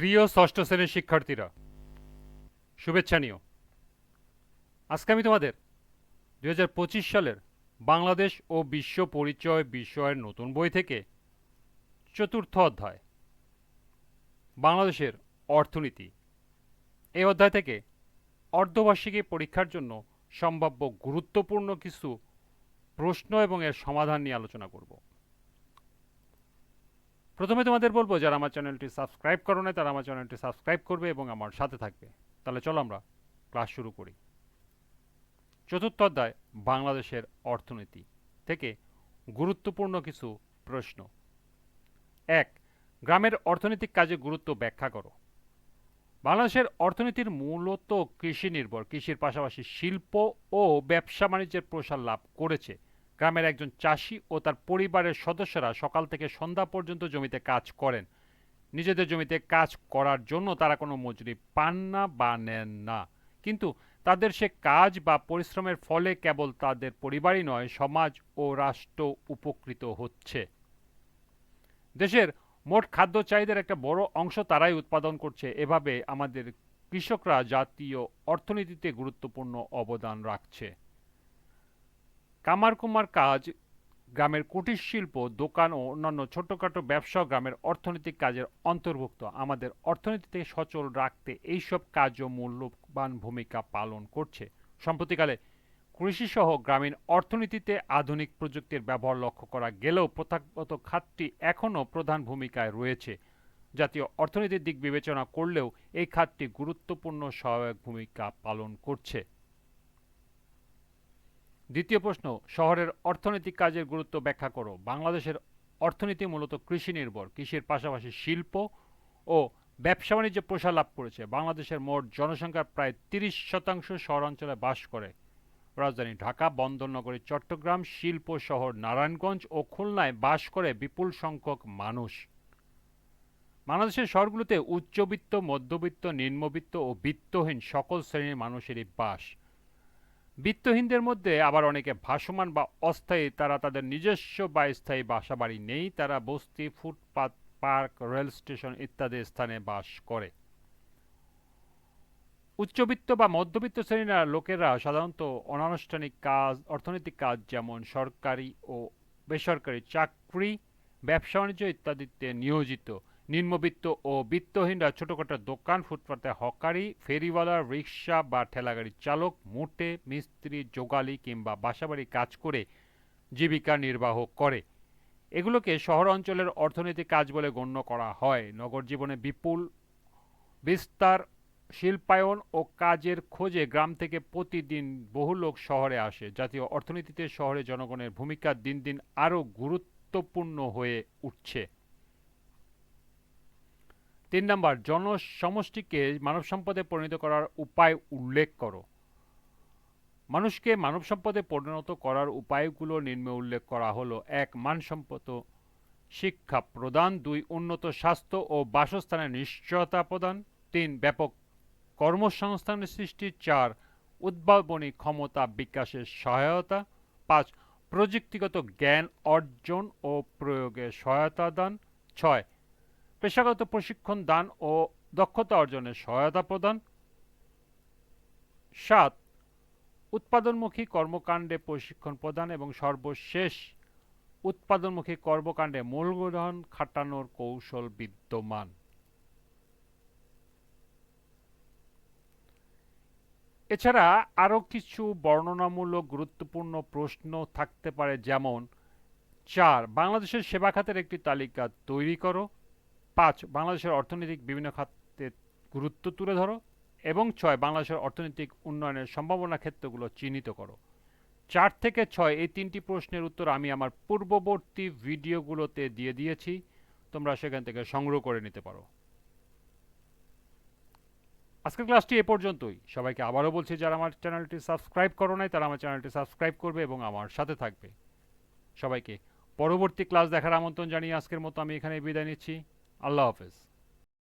প্রিয় ষষ্ঠ শ্রেণির শিক্ষার্থীরা, শুভেচ্ছা নিও। আজকে আমি তোমাদের দু হাজার পঁচিশ সালের বাংলাদেশ ও বিশ্ব পরিচয় বিষয়ের নতুন বই থেকে চতুর্থ অধ্যায়, বাংলাদেশের অর্থনীতি, এই অধ্যায় থেকে অর্ধবার্ষিকী পরীক্ষার জন্য সম্ভাব্য গুরুত্বপূর্ণ কিছু প্রশ্ন এবং এর সমাধান নিয়ে আলোচনা করব। প্রথমে তোমাদের বলব, যারা আমার চ্যানেলটি সাবস্ক্রাইব করো না তারা আমার চ্যানেলটি সাবস্ক্রাইব করবে এবং আমার সাথে থাকবে। তাহলে চলো আমরা ক্লাস শুরু করি। চতুর্থ অধ্যায়, বাংলাদেশের অর্থনীতি থেকে গুরুত্বপূর্ণ কিছু প্রশ্ন। এক, গ্রামের অর্থনৈতিক কাজে গুরুত্ব ব্যাখ্যা করো। বাংলাদেশের অর্থনীতির মূলত কৃষি নির্ভর, কৃষির পাশাপাশি শিল্প ও ব্যবসা বাণিজ্যের প্রসার লাভ করেছে। গ্রামের একজন চাষি ও তার পরিবারের সদস্যরা সকাল থেকে সন্ধ্যা পর্যন্ত জমিতে কাজ করেন। নিজেদের জমিতে কাজ করার জন্য তারা কোনো মজুরি পান না বা নেন না। কিন্তু তাদের সে কাজ বা পরিশ্রমের ফলে কেবল তাদের পরিবারই নয়, সমাজ ও রাষ্ট্র উপকৃত হচ্ছে। দেশের মোট খাদ্য চাহিদার একটা বড় অংশ তারাই উৎপাদন করছে। এভাবে আমাদের কৃষকরা জাতীয় অর্থনীতিতে গুরুত্বপূর্ণ অবদান রাখছে। কামার কুমার কাজ গ্রামের কুটির শিল্প, দোকান ও অন্যান্য ছোটখাটো ব্যবসা গ্রামের অর্থনৈতিক কাজের অন্তর্ভুক্ত। আমাদের অর্থনীতিতে সচল রাখতে এইসব কাজও মূল্যবান ভূমিকা পালন করছে। সম্প্রতিকালে কৃষিসহ গ্রামীণ অর্থনীতিতে আধুনিক প্রযুক্তির ব্যবহার লক্ষ্য করা গেলেও প্রথাগত খাতটি এখনও প্রধান ভূমিকায় রয়েছে। জাতীয় অর্থনীতির দিক বিবেচনা করলেও এই খাতটি গুরুত্বপূর্ণ সহায়ক ভূমিকা পালন করছে। দ্বিতীয় প্রশ্ন, শহরের অর্থনৈতিক কাজের গুরুত্ব ব্যাখ্যা করো। বাংলাদেশের অর্থনীতি মূলত কৃষি নির্ভর। কৃষির পাশাপাশি শিল্প ও ব্যবসা বাণিজ্য প্রসার লাভ করেছে। বাংলাদেশের মোট জনসংখ্যার প্রায় তিরিশ শতাংশ শহরাঞ্চলে বাস করে। রাজধানী ঢাকা, বন্দরনগরী, চট্টগ্রাম, শিল্প শহর নারায়ণগঞ্জ ও খুলনায় বাস করে বিপুল সংখ্যক মানুষ। বাংলাদেশের শহরগুলোতে উচ্চবিত্ত, মধ্যবিত্ত, নিম্নবিত্ত ও বিত্তহীন সকল শ্রেণির মানুষেরই বাস। বিত্তহীনদের মধ্যে আবার অনেকে ভাসমান বা অস্থায়ী, তারা তাদের নিজস্ব বা স্থায়ী বাসাবাড়ি নেই, তারা বস্তি, ফুটপাত, পার্ক, রেল স্টেশন ইত্যাদি স্থানে বাস করে। উচ্চবিত্ত বা মধ্যবিত্ত শ্রেণির লোকেরা সাধারণত অনানুষ্ঠানিক কাজ, অর্থনৈতিক কাজ যেমন সরকারি ও বেসরকারি চাকরি, ব্যবসা বাণিজ্য ইত্যাদিতে নিয়োজিত। নিম্নবিত্ত ও বিত্তহীনরা ছোটোখাটো দোকান, ফুটপাতে হকারি ফেরিওয়ালা রিক্সা বা ঠেলাগাড়ির চালক মোটে মিস্ত্রি যোগালি কিংবা বাসাবাড়ি কাজ করে জীবিকা নির্বাহ করে। এগুলোকে শহর অঞ্চলের অর্থনৈতিক কাজ বলে গণ্য করা হয়। নগর জীবনে বিপুল বিস্তার, শিল্পায়ন ও কাজের খোঁজে গ্রাম থেকে প্রতিদিন বহু লোক শহরে আসে। জাতীয় অর্থনীতিতে শহরে জনগণের ভূমিকা দিন দিন আরও গুরুত্বপূর্ণ হয়ে উঠছে। তিন নম্বর, জনসমষ্টিকে মানব সম্পদে পরিণত করার উপায় উল্লেখ করো। মানুষকে মানব সম্পদে পরিণত করার উপায়গুলো নিম্নে উল্লেখ করা হলো, এক, মানসম্পদ, শিক্ষা প্রদান, দুই, উন্নত স্বাস্থ্য ও বাসস্থানের নিশ্চয়তা প্রদান, তিন, ব্যাপক কর্মসংস্থানের সৃষ্টি, চার, উদ্ভাবনী ক্ষমতা বিকাশের সহায়তা, পাঁচ, প্রযুক্তিগত জ্ঞান অর্জন ও প্রয়োগে সহায়তা দান, ছয় পেশাগত প্রশিক্ষণ দান ও দক্ষতা অর্জনের সহায়তা প্রদান। সাত, উৎপাদনমুখী কর্মকাণ্ডে প্রশিক্ষণ প্রদান এবং সর্বশেষ উৎপাদনমুখী কর্মকাণ্ডে মূলধন খাটানোর কৌশল বিদ্যমান। এছাড়া আরও কিছু বর্ণনামূলক গুরুত্বপূর্ণ প্রশ্ন থাকতে পারে, যেমন, চার, বাংলাদেশের সেবা খাতের একটি তালিকা তৈরি করো। পাঁচ, বাংলাদেশের অর্থনৈতিক বিভিন্ন খাতের গুরুত্ব তুলে ধরো এবং ছয়, বাংলাদেশের অর্থনৈতিক উন্নয়নের সম্ভাবনা ক্ষেত্রগুলো চিহ্নিত করো। চার থেকে ছয়, এই তিনটি প্রশ্নের উত্তর আমি আমার পূর্ববর্তী ভিডিওগুলোতে দিয়ে দিয়েছি। তোমরা সেখান থেকে সংগ্রহ করে নিতে পারো। আজকের ক্লাসটি এ পর্যন্তই। সবাইকে আবারও বলছি, যারা আমার চ্যানেলটি সাবস্ক্রাইব করো নাই, তারা আমার চ্যানেলটি সাবস্ক্রাইব করবে এবং আমার সাথে থাকবে। সবাইকে পরবর্তী ক্লাস দেখার আমন্ত্রণ জানিয়ে আজকের মতো আমি এখানে বিদায় নিচ্ছি। I love us.